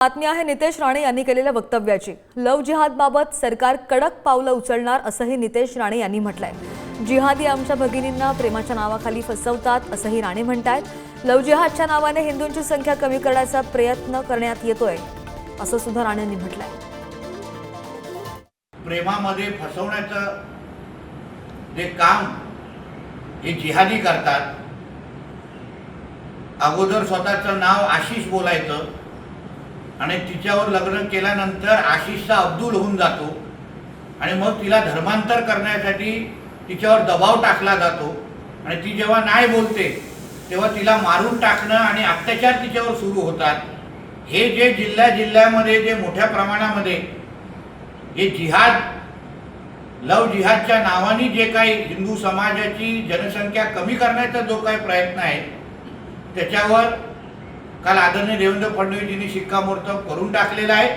बातमी आहे नितेश राणे यांनी केलेल्या वक्तव्याची. लव जिहादबाबत सरकार कडक पावलं उचलणार असंही नितेश राणे यांनी म्हटलंय. जिहादी आमच्या भगिनींना प्रेमाच्या नावाखाली फसवतात असंही राणे म्हणतायत. लव जिहादच्या नावाने हिंदूंची संख्या कमी करण्याचा प्रयत्न करण्यात येतोय असं सुद्धा राणेंनी म्हटलंय. प्रेमामध्ये फसवण्याचं जे काम हे जिहादी करतात अगोदर स्वतःचं नाव आशिष बोलायचं आणि तिच्यावर लग्न केल्यानंतर आशिषचा अब्दुल होऊन जातो. आणि मग तिला धर्मांतर करण्यासाठी तिच्यावर दबाव टाकला जातो. आणि ती जेव्हा नाही बोलते तेव्हा तिला मारून टाकणं आणि अत्याचार तिच्यावर सुरू होतात. हे जे जिल्ह्या जिल्ह्यामध्ये जे मोठ्या प्रमाणामध्ये हे जिहाद लव जिहादच्या नावाने जे काही हिंदू समाजाची जनसंख्या कमी करण्याचा जो काही प्रयत्न आहे त्याच्यावर काल आदरणीय देवेंद्र फडणवीसजींनी शिक्कामोर्तब करून टाकलेला आहे.